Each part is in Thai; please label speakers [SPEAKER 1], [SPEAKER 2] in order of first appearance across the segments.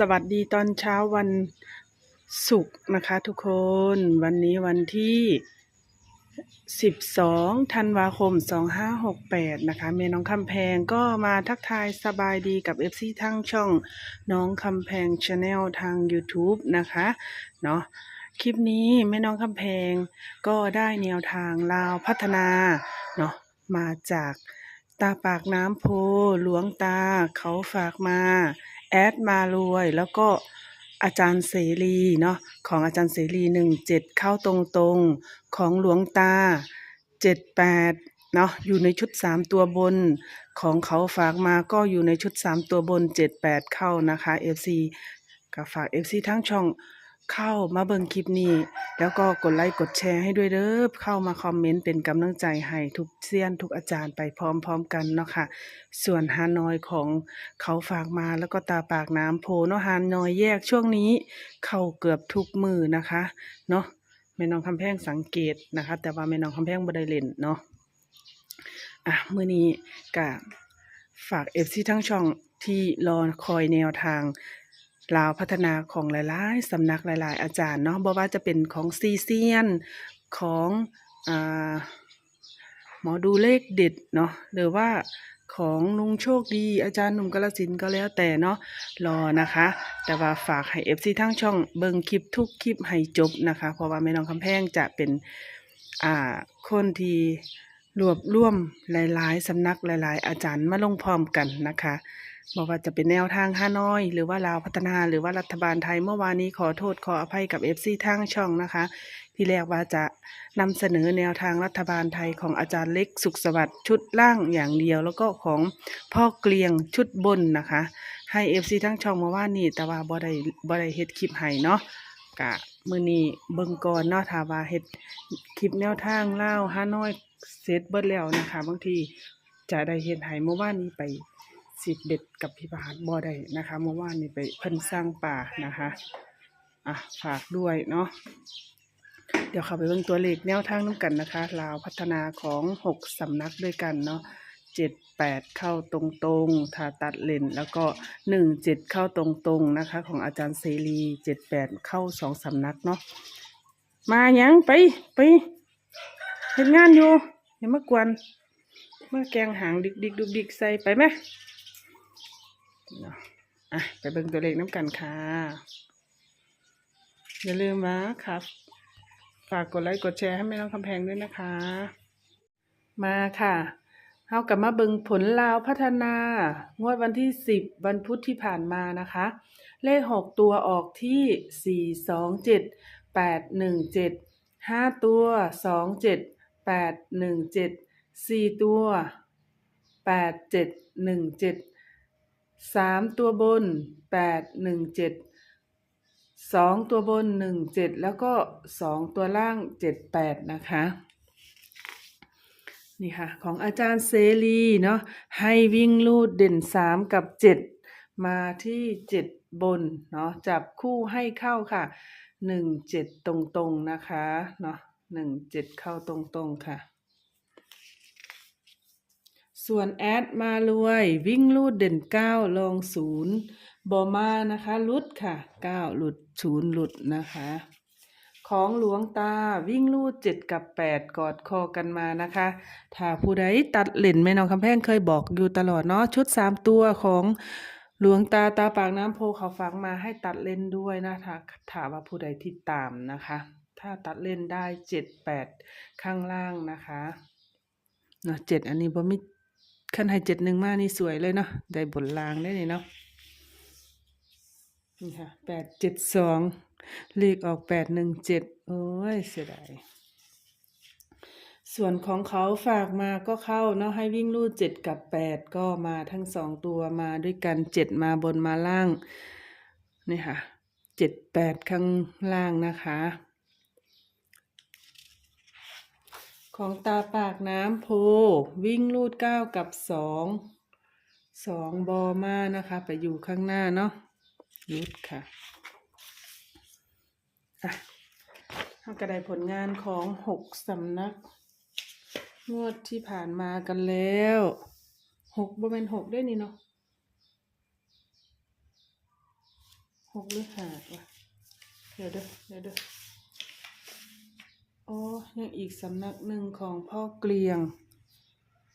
[SPEAKER 1] สวัสดีตอนเช้าวันศุกร์นะคะทุกคนวันนี้วันที่ 12ธันวาคม 2568 นะคะเมน้องคำแพงก็มาทักทายสบายดีกับ FC ทั้งช่องน้องคำแพงชาแนลทาง YouTube นะคะเนาะคลิปนี้แม่น้องคำแพงก็ได้แนวทางลาวพัฒนาเนาะมาจากตาปากน้ำโพหลวงตาเขาฝากมา แอดมารวย แล้วก็อาจารย์เสรีเนาะของอาจารย์เสรีหนึ่งเจ็ดเข้าตรงตรงๆ ของหลวงตาเจ็ดแปดเนาะอยู่ในชุดสามตัวบนของเขาฝากมาก็อยู่ในชุดสามตัวบนเจ็ดแปดเข้านะคะเอฟซีก็ฝากเอฟซีทั้งช่อง เข้ามาเบิ่งคลิปนี้ แล้วก็กดไลค์กดแชร์ให้ด้วยเด้อเข้ามาคอมเมนต์เป็นกำลังใจให้ทุกเซียนทุกอาจารย์ไปพร้อมๆกันเนาะค่ะ ส่วนฮานอยของเขาฝากมาแล้วก็ตาปากน้ำโพเนาะฮานอยแยกช่วงนี้ เข้าเกือบทุกมือนะคะเนาะแม่น้องคำแพงสังเกตนะคะ แต่ว่าแม่น้องคำแพงบ่ได้เล่นเนาะอะมื้อนี้ก็ฝากเอฟซีทั้งช่องที่รอคอยแนวทาง ลาวพัฒนาของหลายๆสำนักหลาย ๆ อาจารย์เนาะบ่ว่าจะเป็นของซีเซียนของอหมอดูเลขเด็ดเนาะหรือว่าของลุงโชคดีอาจารย์หนุ่มกาลสินก็แล้วแต่เนาะรอนะคะ แต่ว่าฝากให้เอฟซีทั้งช่องเบิ่งคลิปทุกคลิปให้จบนะคะ เพราะว่าแม่น้องคำแพงจะเป็นอ่าคนที่รวบรวมหลาย ๆสำนักหลาย ๆ อาจารย์มาลงพร้อมกันนะคะ บอกว่าจะเป็นแนวทางฮานอย หรือว่าลาวพัฒนาหรือว่ารัฐบาลไทยเมื่อวานนี้ขอโทษขออภัยกับ FC ทางช่องนะคะ ที่แรกว่าจะนำเสนอแนวทางรัฐบาลไทยของอาจารย์เล็กสุขสวัสดิ์ชุดล่างอย่างเดียว แล้วก็ของพ่อเกลียงชุดบนนะคะ ให้ FC ทั้งช่องมาว่านี่แต่ว่าบ่ได้บ่ได้เฮ็ดคลิปให้เนาะกะมือนี้เบิ่งก่อนเนาะถ้าว่าเฮ็ดคลิปแนวทางเล่าวฮานอยเสร็จเบิดแล้วนะคะ บางทีจะได้เฮ็ดให้เมื่อวานนี้ไป สิบเด็ดกับพี่บาทบ่ได้นะคะเมื่อวานนี้ไปเพิ่นสร้างป่านะคะอะฝากด้วยเนาะเดี๋ยวเข้าไปเบิ่งตัวเลขแนวทางน้ำกันนะคะลาวพัฒนาของหกสำนักด้วยกันเนาะเจ็ดแปดเข้าตรงๆถ้าตัดเลนแล้วก็หนึ่งเจ็ดเข้าตรงๆนะคะ ของอาจารย์เสรีเจ็ดแปดเข้าสองสำนักเนาะมายังไปไปเห็นงานอยู่อย่ามากวนเมื่อแกงหางดิกดิกดุกดิกใส่ไปไหม เนาะอะไปเบิ่งตัวเลขน้ำกันค่ะ อย่าลืมนะครับ ฝากกดไลค์กดแชร์ให้แม่น้องคำแพงด้วยนะคะ มาค่ะเฮากลับมาเบิงผลลาวพัฒนา งวดวันที่ 10 วันพุธที่ผ่านมานะคะ เลข 6 ตัวออกที่ 4 2 7 8 1 7 5 ตัว 2 7 8 1 7 4 ตัว 8 7 1 7 3ตัวบน8 1 7สองตัวบนหนึ่งเจ็ดแล้วก็สองตัวล่างเจ็ดแปดนะคะนี่ค่ะของอาจารย์เสรีเนาะให้วิ่งลูดเด่นสามกับเจ็ดมาที่เจ็ดบนเนาะจับคู่ให้เข้าค่ะหนึ่งเจ็ดตรงๆนะคะเนาะหนึ่งเจ็ดเข้าตรงๆค่ะ ส่วนแอดมารวย วิ่งลูดเด่นเก้าลงศูนย์บอมานะคะลุดค่ะเก้าหลุดศูนย์หลุดนะคะ ของหลวงตาวิ่งลูดเจ็ดกับแปดกอดคอกันมานะคะ ถ้าผู้ใดตัดเล่นแม่น้องคำแพงเคยบอกอยู่ตลอดเนาะชุดสามตัวของหลวงตาตาปากน้ำโพเขาฟังมาให้ตัดเล่นด้วยนะถ้าถามว่าผู้ใดที่ตามนะคะ ถ้าตัดเล่นได้เจ็ดแปดข้างล่างนะคะเนาะเจ็ดอันนี้บ่มี ขั้นให้เจ็ดหนึ่งมานี่สวยเลยเนาะได้บนลางได้เนาะนี่ค่ะแปดเจ็ดสองเลขออกแปดหนึ่งเจ็ดโอ้ยเสียดายส่วนของเขาฝากมาก็เข้าเนาะให้วิ่งลูดเจ็ดกับแปดก็มาทั้งสองตัวมาด้วยกันเจ็ดมาบนมาล่างนี่ค่ะเจ็ดแปดข้างล่างนะคะ ของตาปากน้ำโพ วิ่งลูดเก้ากับสองสองบอมานะคะ ไปอยู่ข้างหน้าเนาะยุดค่ะอะเราก็ได้ผลงานของหกสำนัก งวดที่ผ่านมากันแล้วหกบ่เป็นหกได้นี่เนาะหกหรือห้าวะเดี๋ยวเด้อเดี๋ยวเด้อ อ๋อยังอีกสำนักหนึ่งของพ่อเกลียง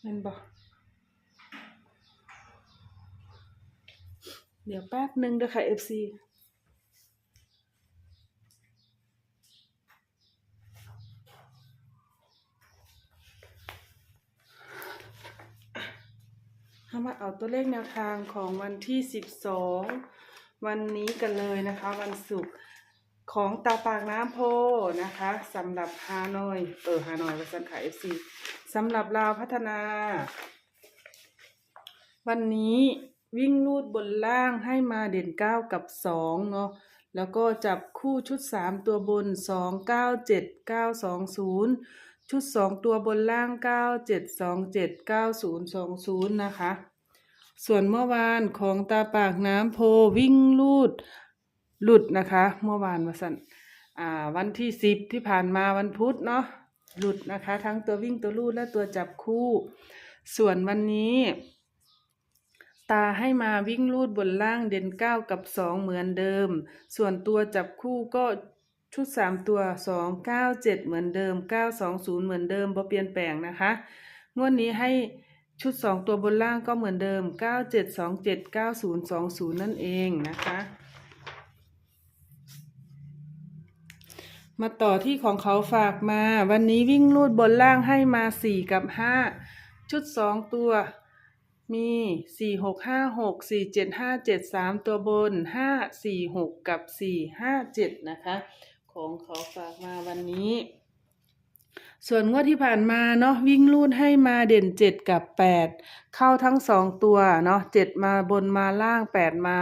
[SPEAKER 1] เห็นบ่เดี๋ยวแป๊บหนึ่งเด้อค่ะ FC เรามาเอาตัวเลขแนวทางของวันที่ 12 วันนี้กันเลยนะคะ วันศุกร์ ของตาปากน้ำโพนะคะสำหรับฮานอย เออฮานอยวัสันขายเอฟซีสำหรับลาวพัฒนา วันนี้วิ่งลูดบนล่างให้มาเด่น 9 กับ 2 เนาะแล้วก็จับคู่ชุด 3 ตัวบน 2 9 7 9 2 0 ชุด 2 ตัวบนล่าง 9 7 2 7 9 0 2 0 นะคะ ส่วนเมื่อวานของตาปากน้ำโพวิ่งลูด หลุดนะคะ เมื่อวานวันสันอ่าวันที่สิบที่ผ่านมาวันพุธเนาะหลุดนะคะ ทั้งตัววิ่งตัวลูดและตัวจับคู่ ส่วนวันนี้ ตาให้มาวิ่งลูดบนล่างเด่นเก้ากับสองเหมือนเดิม ส่วนตัวจับคู่ก็ชุดสามตัวสองเก้าเจ็ดเหมือนเดิมเก้าสองศูนย์เหมือนเดิมบ่เปลี่ยนแปลงนะคะงวดนี้ให้ชุดสองตัวบนล่างก็เหมือนเดิมเก้าเจ็ดสองเจ็ดเก้าศูนย์สองศูนย์นั่นเองนะคะ มาต่อที่ของเขาฝากมา วันนี้วิ่งลูดบนล่างให้มาสี่กับห้าชุดสองตัวมีสี่หกห้าหกสี่เจ็ดห้าเจ็ดสามตัวบนห้าสี่หกกับสี่ห้าเจ็ดนะคะ ของเขาฝากมาวันนี้ ส่วนงวดที่ผ่านมาเนาะวิ่งลูดให้มาเด่นเจ็ดกับแปดเข้าทั้งสองตัวเนาะเจ็ดมาบนมาล่างแปดมา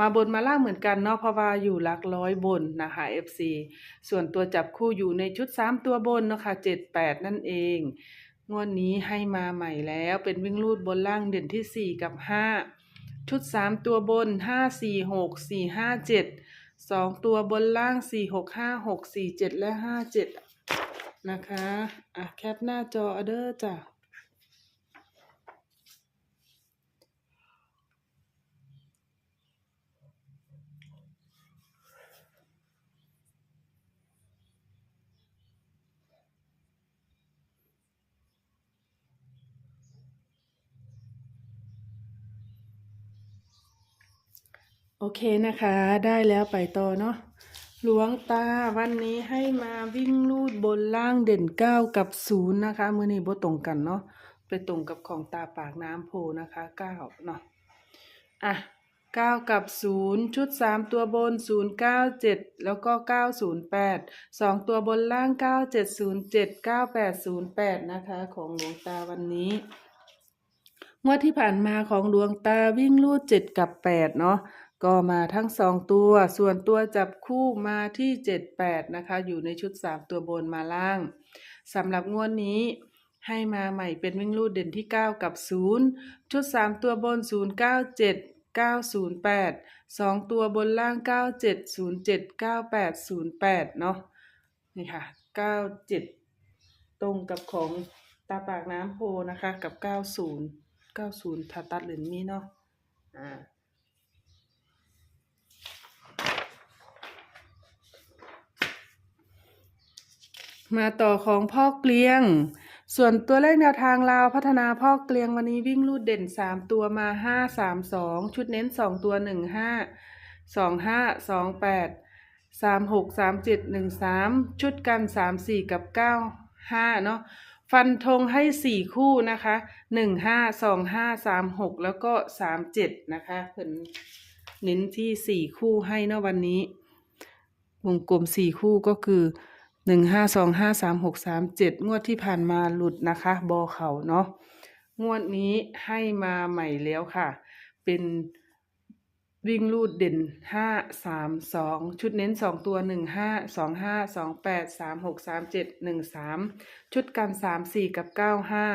[SPEAKER 1] มาบนมาล่างเหมือนกันเนาะเพราะว่าอยู่หลักร้อยบนนะคะ FC ส่วนตัวจับคู่อยู่ในชุด 3 ตัวบนเนาะคะ7 8 นั่นเอง งวดนี้ให้มาใหม่แล้วเป็นวิ่งรูดบนล่างเด่นที่ 4 กับ 5 ชุด 3 ตัวบน 5 4 6 4 5 7 2 ตัวบนล่าง 4 6 5 6 4 7 และ 5 7 นะคะอะแคปหน้าจออเด้อจ้ะ โอเคนะคะ ได้แล้วไปต่อเนาะหลวงตาวันนี้ให้มาวิ่งลูดบนล่างเด่นเก้ากับศูนย์นะคะมือนี้บ่ตรงกันเนาะไปตรงกับของตาปากน้ำโพนะคะเก้าเนาะอะเก้ากับศูนย์ชุดสามตัวบนศูนย์เก้าเจ็ดแล้วก็เก้าศูนย์แปดสองตัวบนล่างเก้าเจ็ดศูนย์เจ็ดเก้าแปดศูนย์แปดนะคะของหลวงตาวันนี้งวดที่ผ่านมาของดวงตาวิ่งลูดเจ็ดกับแปดเนาะ ก็มาทั้งสองตัว ส่วนตัวจับคู่มาที่เจ็ดแปดนะคะ อยู่ในชุดสามตัวบนมาล่างสำหรับงวดนี้ให้มาใหม่เป็นวิ่งลูดเด่นที่เก้ากับศูนย์ชุดสามตัวบนศูนย์เก้าเจ็ดเก้าศูนย์แปดสองตัวบนล่างเก้าเจ็ดศูนย์เจ็ดเก้าแปดศูนย์แปดเนาะนี่ค่ะเก้าเจ็ดตรงกับของตาปากน้ำโพนะคะ กับเก้าศูนย์เก้าศูนย์ถ้าตัดเหรียญมีเนาะอ่า มาต่อของพ่อเกลียง ส่วนตัวเลขแนวทางลาวพัฒนาพ่อเกลียงวันนี้วิ่งลูดเด่นสามตัวมาห้าสามสองชุดเน้นสองตัวหนึ่งห้าสองห้าสองแปดสามหกสามเจ็ดหนึ่งสามชุดกันสามสี่กับเก้าห้าเนาะฟันธงให้สี่คู่นะคะหนึ่งห้าสองห้าสามหกแล้วก็สามเจ็ดนะคะเพิ่นเน้นที่สี่คู่ให้เนาะวันนี้ วงกลมสี่คู่ก็คือ หนึ่งห้าสองห้าสามหกสามเจ็ดงวดที่ผ่านมาหลุดนะคะบอเขาเนาะงวดนี้ให้มาใหม่แล้วค่ะ เป็นวิ่งลูดเด่นห้าสามสองชุดเน้นสองตัวหนึ่งห้าสองห้าสองแปดสามหกสามเจ็ดหนึ่งสามชุดกันสามสี่กับเก้าห้า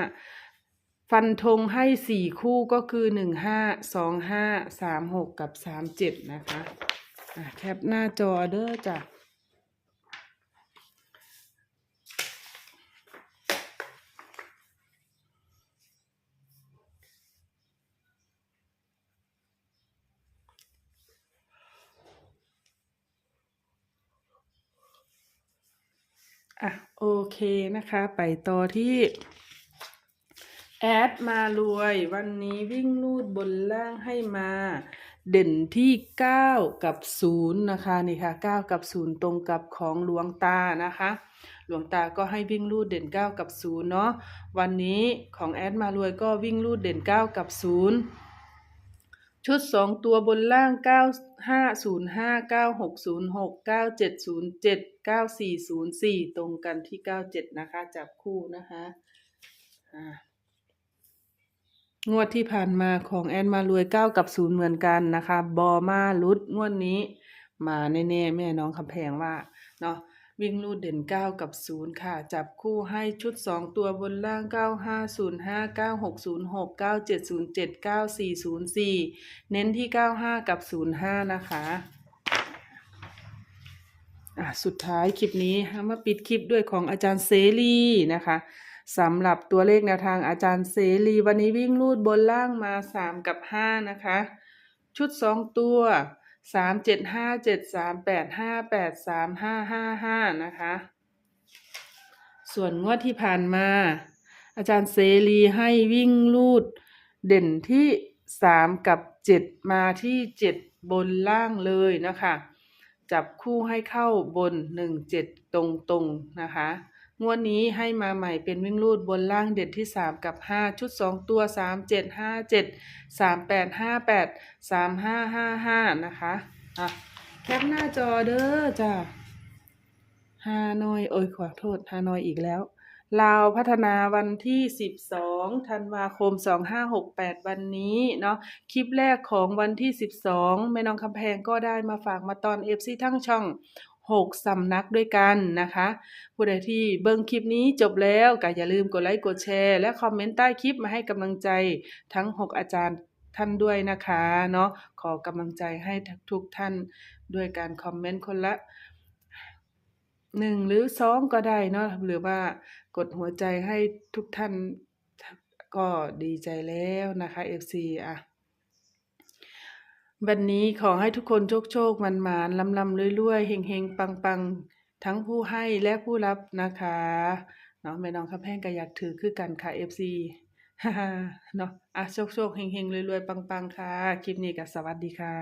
[SPEAKER 1] ฟันธงให้สี่คู่ก็คือหนึ่งห้าสองห้าสามหกกับสามเจ็ดนะคะะแคปหน้าจอเด้อจ้ะ อะโอเคนะคะ ไปต่อที่แอดมารวย วันนี้วิ่งลูดบนล่างให้มา เด่นที่ 9 กับ 0 นะคะนี่ค่ะ 9 กับ 0 ตรงกับของหลวงตานะคะ หลวงตาก็ให้วิ่งลูดเด่น 9 กับ 0 เนาะวันนี้ของแอดมารวยก็วิ่งลูดเด่น 9 กับ 0 ชุด2ตัวบนล่าง9505 9606 9707 9404ตรงกันที่97นะคะ จับคู่นะคะอ่างวดที่ผ่านมาของแอนมารวย9กับ0เหมือนกันนะคะ บอมาลุดงวดนี้ มาแน่ๆแม่น้องคำแพงว่าเนาะ วิ่งลูดเด่น 9 กับ 0 ค่ะ จับคู่ให้ชุด 2 ตัวบนล่าง 9505 9606 9707 9404 เน้นที่ 95 กับ 05 นะคะอะสุดท้ายคลิปนี้มาปิดคลิปด้วยของอาจารย์เสรีนะคะสำหรับตัวเลขแนวทางอาจารย์เสรีวันนี้วิ่งลูดบนล่างมา 3 กับ 5 นะคะ ชุด 2 ตัว สามเจ็ดห้าเจ็ดสามแปดห้าแปดสามห้าห้าห้านะคะ ส่วนงวดที่ผ่านมา อาจารย์เซรีให้วิ่งลูด เด่นที่สามกับเจ็ดมาที่เจ็ดบนล่างเลยนะคะ จับคู่ให้เข้าบนหนึ่งเจ็ดตรงๆนะคะ งวดนี้ให้มาใหม่เป็นวิ่งลูดบนล่างเด่นที่ 3 กับ 5 ชุด 2 ตัว 3 7 5 7 3 8 5 8 3 5 5 5 นะคะอะแคปหน้าจอเด้อจ้าฮานอยโอ้ยขอโทษฮานอยอีกแล้วลาวพัฒนาวันที่ 12 ธันวาคม 2568 วันนี้เนาะคลิปแรกของวันที่ 12 แม่น้องคำแพงก็ได้มาฝากมาตอน FC ทั้งช่อง 6สำนักด้วยกันนะคะผู้ใดที่เบิ่งคลิปนี้จบแล้วก็อย่าลืมกดไลค์กดแชร์ และคอมเมนต์ใต้คลิปมาให้กำลังใจทั้ง 6 อาจารย์ท่านด้วยนะคะเนาะขอกำลังใจให้ทุกท่านด้วยการคอมเมนต์คนละหนึ่งหรือสองก็ได้เนาะหรือว่ากดหัวใจให้ทุกท่านก็ดีใจแล้วนะคะ FC อะ วันนี้ขอให้ทุกคนโชคโชคมันมานลำลำรวยๆเฮงเฮงปังปังๆทั้งผู้ให้และผู้รับนะคะเนาะแม่น้องคำแพงก็อยากถือคือกันค่ะ FC เนาะอะโชคโชคเฮงเฮงรวยๆปังปังๆค่ะ คลิปนี้ก็สวัสดีค่ะ